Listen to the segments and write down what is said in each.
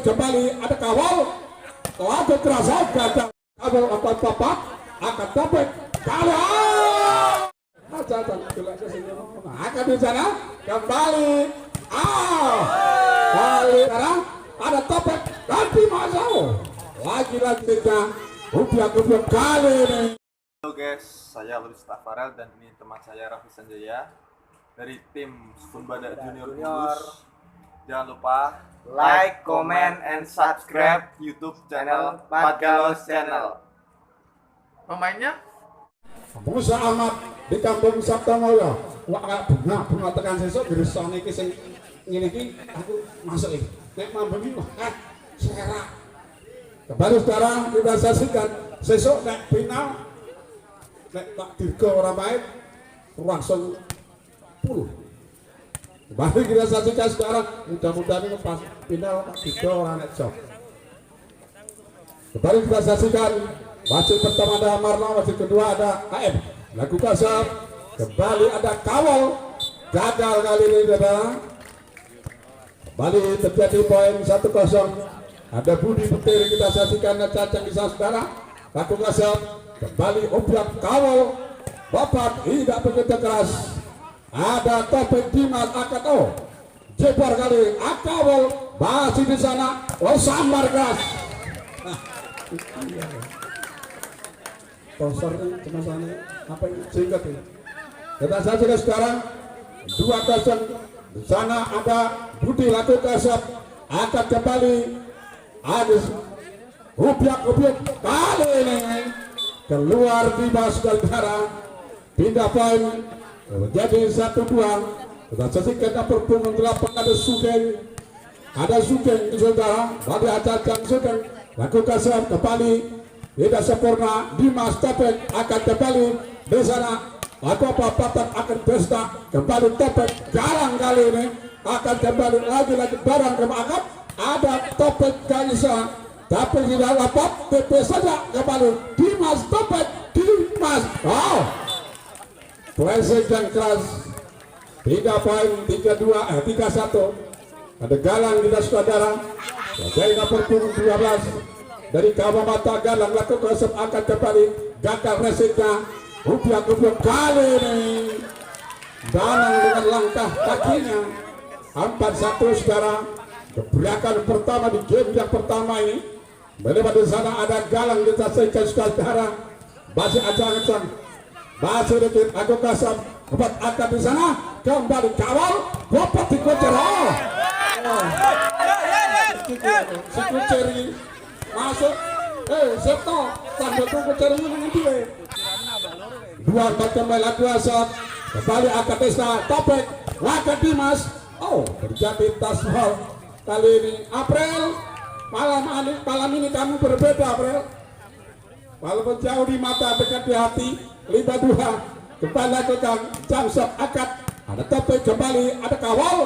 kembali ada kawal. Lagu kerasa gagal. Kawal apa apa akan kali aja akan di sana kembali. Ah kali sekarang ada topik ganti masau lagi-lagi kita rupiah rupiah kali ini. Halo guys, saya Luis Tafarel dan ini teman saya Raffi Sanjaya. Dari tim Sunbada Junior Kudus. Jangan lupa Like, comment, and subscribe YouTube channel channel Mat Galos Galos Channel. Pemainnya Musa Ahmad di kampung Sabtomoyo. Wah, agak bunga, bunga tekan sesuk gerusan iki sing ngene iki aku masuk iki. Nek mampu iki wah, eh serak. Kembali sekarang kita saksikan sesuk nek final nek tak dirgo ora main langsung puluh. Kembali kita saksikan sekarang mudah-mudahan ini pas final tak dirgo ora nek jok. Kembali kita saksikan wasit pertama ada Marno, wasit kedua ada AM. Lagu kasar, kembali ada kawal, gagal kali ini saudara. Kembali terjadi poin 1-0. Ada Budi Petir kita saksikan dan cacang di saudara. Lagu kasar, kembali obyek kawal, bapak tidak begitu keras. Ada topik Dimas Akato. Jepar kali, akawal masih di sana. Oh sambar gas. sponsornya cuma sana apa ini singkat ini kita saksikan sekarang dua kosong di sana ada Budi Laku Kasap akan kembali Adis Rupiah Rupiah kali ini keluar di bas negara pindah poin menjadi satu dua. Kita saksikan dapur punggung delapan ada Sugeng. Ada Sugeng saudara. Badi acarkan Sugeng Laku Kasap kembali. Tidak sempurna Dimas Topek akan kembali. Di sana Aku apa? Patak akan pesta. Kembali Topek jarang kali ini. Akan kembali lagi-lagi barang kemakap ada Topek Kaisa tapi tidak dapat TP saja kembali. Dimas Topek Dimas. Oh Presek yang keras 3 poin 32 eh 31 ada galang tidak saudara Jadi dapur punggung 12 dari kawan mata galang laku kosong akan kembali. Gagal resitnya rupiah rupiah kali ini. Galang dengan langkah kakinya. Empat satu sekarang gebrakan pertama di game yang pertama ini. Melebat di sana ada galang kita selesai sekarang masih ajang masih dekat aku kasam empat akan di sana. Kembali kawal dapat dikocer oh. Kuceri masuk. Eh Septo tanda tunggu cari ini dia. Dua empat kembali lagu asap kembali Akatesta Topek Laka Dimas. Oh terjadi tasbih kali ini April. Malam ini malam ini kamu berbeda April. Walaupun jauh di mata dekat di hati lima dua kembali lakukan Jamsok Akad. Ada Topek kembali ada kawal.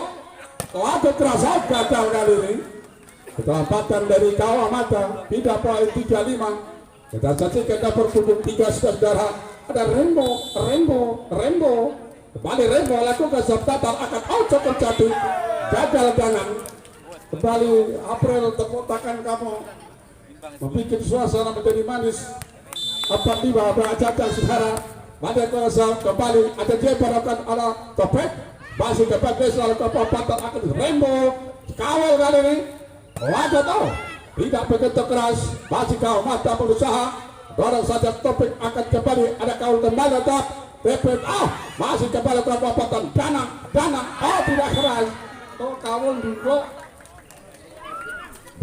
Lagu kerasa gagal kali ini. Keterlambatan dari kawah mata tidak poin 35 kita saksikan dapur punggung tiga saudara. Ada Rembo Rembo Rembo. Kembali Rembo lakukan sabtatar akan auto terjadi gagal jangan. Kembali April tepuk tangan kamu. Membuat suasana menjadi manis apa tiba beracacang saudara kembali. Ada topek masih akan kawal ini. Tahu tidak begitu keras. Masih kau mata berusaha. Dorong saja topik akan kembali. Ada kau kembali tetap Pepet ah. Masih kembali ke kepapatan dana dana. Oh tidak keras. Kamu dulu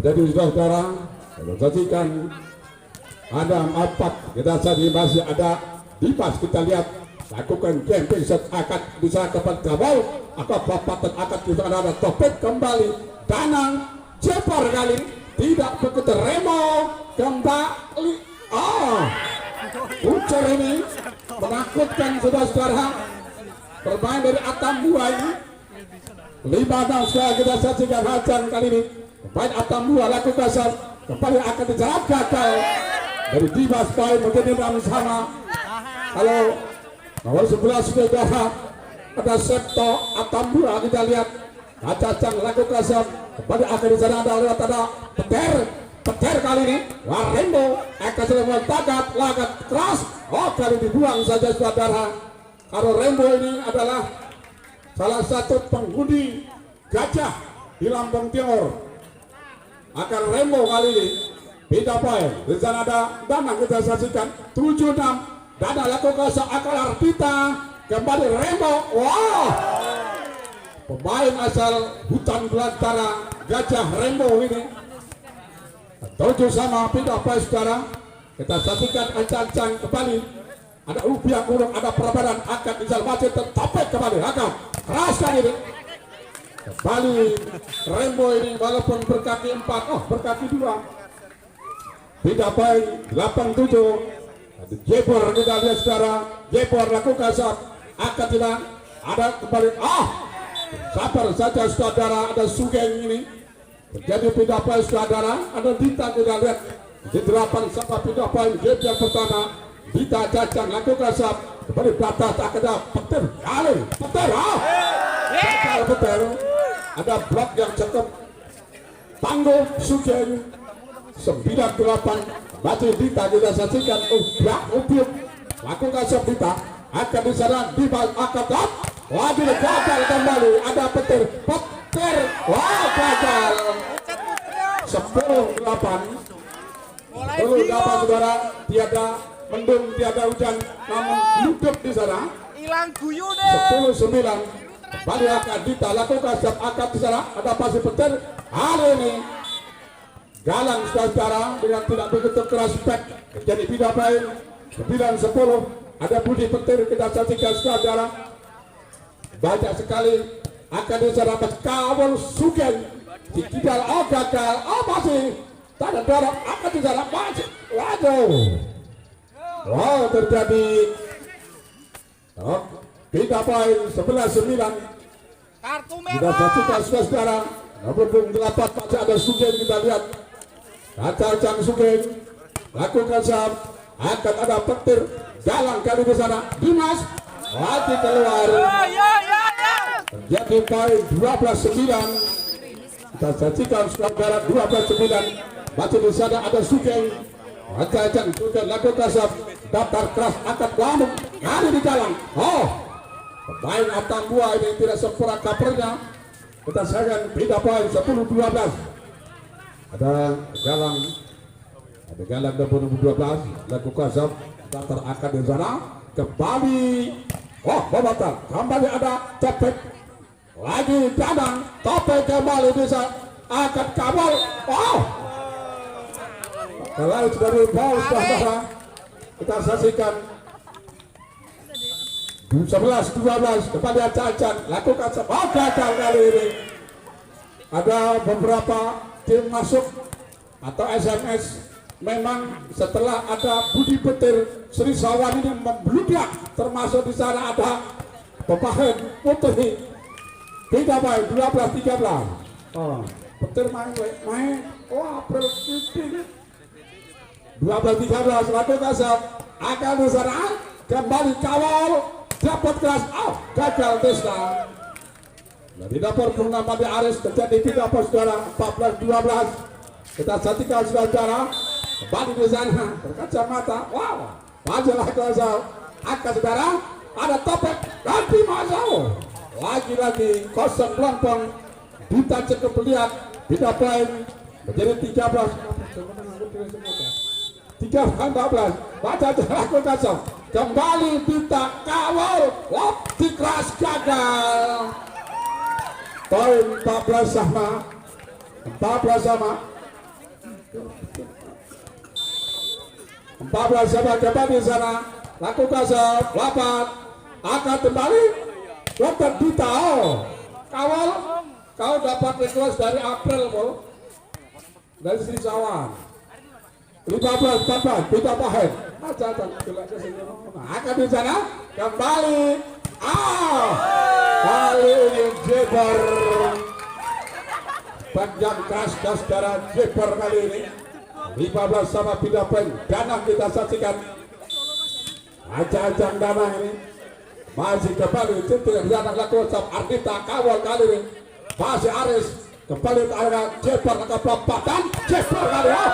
jadi sudah sekarang ada empat kita saja masih ada dipas kita lihat. Lakukan camping set akan bisa kepada kawal atau papatan akan kita ada topik kembali. Danang Jepar kali tidak begitu remo kembali. Oh ucar ini menakutkan saudara-saudara. Bermain dari Atam Bua ini. Lima enam sudah kita saksikan hajan kali ini. Pemain Atam Bua laku kasar kembali akan dijarap gagal dari Dimas Poin menjadi sama kalau nomor 11 sudah ada Septo Atam Bua kita lihat Acacang lakukan sub kembali akhir di sana ada lewat ada petir petir kali ini Wah Rainbow akan selamat tagat lagat keras. Oh kali dibuang saja saudara. Kalau Rainbow ini adalah salah satu penghuni gajah di Lampung Timur. Akan Rainbow kali ini beda poin di sana ada dana kita saksikan. 76 dana lakukan seakal Artita kembali Rainbow wow pemain asal hutan belantara gajah Rainbow ini. Tujuh sama pindah poin saudara. Kita saksikan ancang-ancang kembali. Ada rupiah kurung ada perbadan akan Izal Masjid tertopek kembali. Akan keras ini. Kembali Rainbow ini walaupun berkaki empat oh berkaki dua poin 87 ada Jepor kita lihat saudara Jepor lakukan shot akan tidak ada kembali. Ah! Sabar saja saudara. Ada Sugeng ini. Terjadi pindah poin saudara. Ada Dita kita lihat. Di delapan sama pindah poin game yang pertama. Dita Cacang lakukan shot kembali batas tak ada petir. Kali petir. Ah! Gagal petir. Ada blok yang cukup tangguh Sugeng 98 Batu Dita kita saksikan. Ubrak Ubiuk lakukan shot Dita. Akan diserang di akan top Waduh gagal kembali. Ada petir petir. Wah gagal. 10 8 10 8 saudara. Tiada mendung tiada hujan namun duduk di sana. Hilang guyu deh. 10 9 kembali akan Dita. Lakukan shot akan di sana. Ada pasti petir. Hari ini Galang saudara dengan tidak begitu keras back jadi pindah baik 9 10 ada Budi Petir kita saksikan saudara banyak sekali akan diserapat kawal Sugeng di kidal oh gagal oh masih. Tak ada dorong akan diserapat masih. Waduh. Wow terjadi. Oh, pindah poin 11 9 Kartu kita saksikan saudara nomor punggung delapan masih ada Sugeng kita lihat kacang Cang Sugeng. Lakukan saham akan ada petir jalan kali di sana. Dimas Wati keluar. Ya ya ya terjadi poin 12 9 kita saksikan saudara 12 9 masih di sana ada Sugeng. Kacang Sugeng lakukan saham daftar keras akan lambung kali di jalan. Oh pemain Atang Buah ini tidak sempurna kapernya. Kita sayang beda poin 10 12 ada galang ada galang nomor 12 lakukan sub daftar akan di sana. Kembali oh babatan kembali ada topik lagi danang topik kembali bisa akan kabel oh! Kalau dari bawah saudara kita saksikan. 11 12 kepada Cacan lakukan sub gagal kali ini. Ada beberapa tim masuk atau SMS memang setelah ada Budi Petir Sri Sawan ini membludak. Termasuk di sana ada Pepahen Putri tidak baik 12 13 oh, Petir main main wah berpikir 12 13 lalu kasar akan di sana. Kembali kawal. Dapat keras oh gagal Tesla Di dapur purnama di Aris terjadi di dapur saudara 14-12 kita saksikan saudara kembali di sana berkacamata. Wow majalah Klasau akan saudara ada topek ganti masau lagi-lagi kosong pelompong Dita cukup lihat Dita poin menjadi 13 tiga belas baca jarak kosong. Kembali Dita kawal wop keras gagal poin 14 sama. 14 sama. 14 sama coba di sana. Lakukan selamat akan kembali. Dokter Dita oh. kawal. Kau dapat request dari April kok dari Sri Sawan 15 14 Dita Pahen akan di sana. Kembali. Ah kali ini Jebar. Panjang kas darah Jebar kali ini. 15 sama pindah poin. Danang kita saksikan. Ajang-ajang Danang ini. Masih kembali. Cintu yang Danang lakukan sama Ardita kawal kali ini. Masih Aris. Kembali ke area Jepar ke pelapatan Jepar kali ya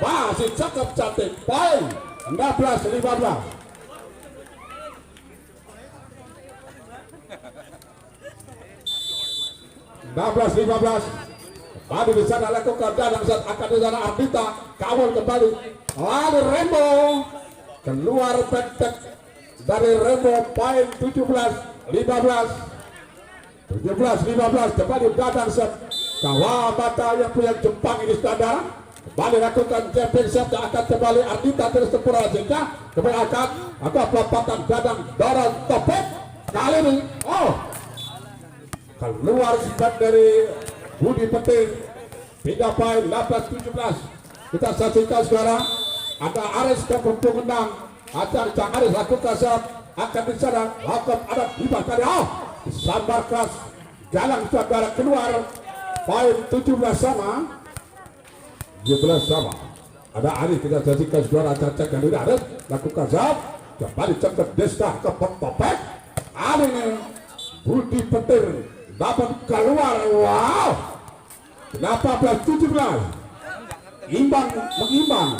masih cakep cantik poin 16 16 15 Kembali di sana lakukan dadang saat akan di sana Ardita kawal kembali. Lalu Rembo. Keluar pentek. Dari Rembo poin 17 15 17 15 kembali dadang set kawal mata yang punya Jepang ini saudara kembali lakukan jumping set akan kembali. Ardita terus sempurna sehingga kembali akan. Akan pelapatan dadang dorong topik kali ini. Oh keluar sebat dari Budi Petir. Pindah poin 18-17 kita saksikan sekarang ada Aris ke Pempung Endang Acar Cang Aris lakukan serap akan diserang. Lakukan ada lima kali. Oh sambar keras. Jalan saudara keluar. Poin 17 sama. 17 sama. Ada Aris kita saksikan sekarang Caca kali ini Aris lakukan serap kembali cengket Desta ke Popek Ali ini Budi Petir dapat keluar wow. 18 17 imbang mengimbang.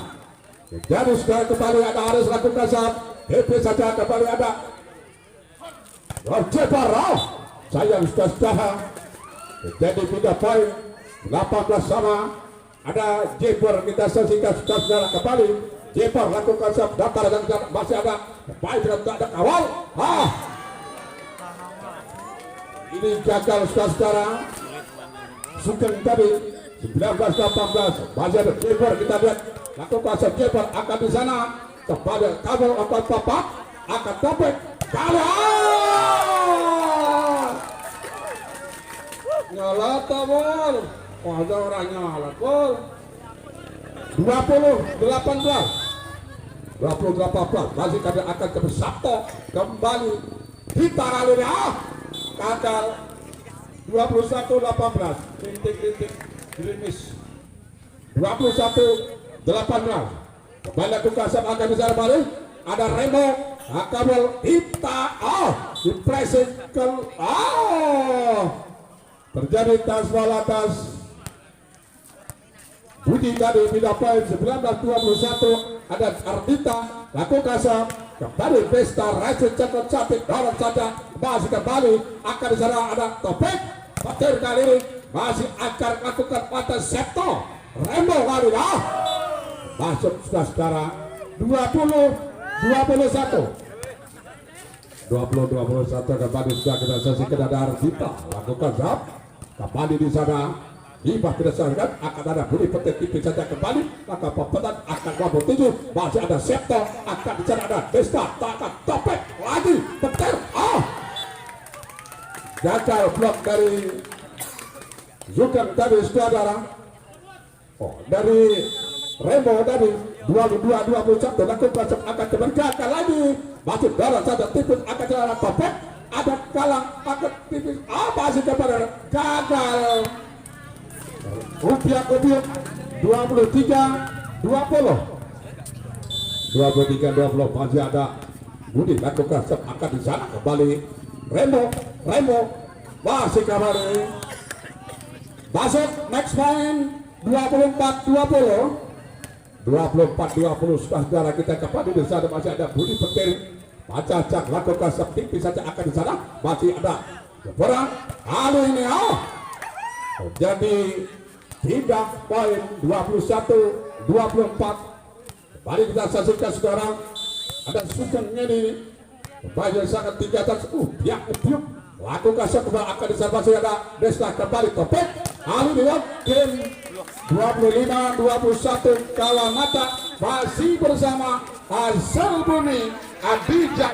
Jadi sekarang kembali ada Aris lakukan saat PP saja kembali ada. Roger Barrow. Sayang sudah sudah jadi pindah poin. 18 sama? Ada Jeper kita saksikan sudah sudah kembali. Jeper lakukan saat datar dan masih ada. Baik tidak ada. Kawal ah ini gagal saudara Sugeng tadi 19-18 masih ada Jeper kita lihat. Lakukan set Jeper akan di sana. Kepada kabel akan papak akan topik. Kalah! Nyala tabur oh ada orang nyala pun 20 18 20 18 masih kada akan ke kembali kita kali ini ah gagal 21 18 rintik-rintik gerimis. 21 18 kembali ke kasar akan bisa balik. Ada Remo Akabel Ita oh di pressing ke oh terjadi tas bola tas Budi tadi pindah poin 19-21 ada Ardita laku kasar kembali pesta Racun cakap cantik dorong saja masih kembali akan sana ada topik petir kali ini masih akan lakukan pada Septo Rembo kali ah. masuk sudah sekarang 20 21 20 21 kembali sudah kita saksikan ada Ardita lakukan zap kembali di sana Hibah berdasarkan akan ada Budi Petir tipis saja kembali maka pepetan akan kabur tujuh masih ada Septo akan di sana ada Desta takkan topek lagi. Petir ah. Gagal blok dari Zukan tadi saudara. Oh dari Rembo tadi 22 21 lakukan akan gagal lagi. Masih darah saja tipis akan jalan topek. Ada kalang akan tipis. Ah masih kepada gagal rupiah kopiah 23 20 23 20 masih ada Budi lakukan set akan di sana. Kembali. Remo Remo. Masih kembali. Masuk next point 24 20 24 20 sudah saudara kita kembali di sana. Masih ada Budi Petir. Baca cak lakukan set tipis saja akan di sana. Masih ada Jepara kali ini oh. Jadi tidak poin 21 24 Mari kita saksikan sekarang. Ada Sugeng ini Banyak sangat tiga atas. Uh biak biak lakukan kembali akan diservasi ada Desta kembali topik. Kali ini game 25 21 kalah mata masih bersama Hasil Bumi Adija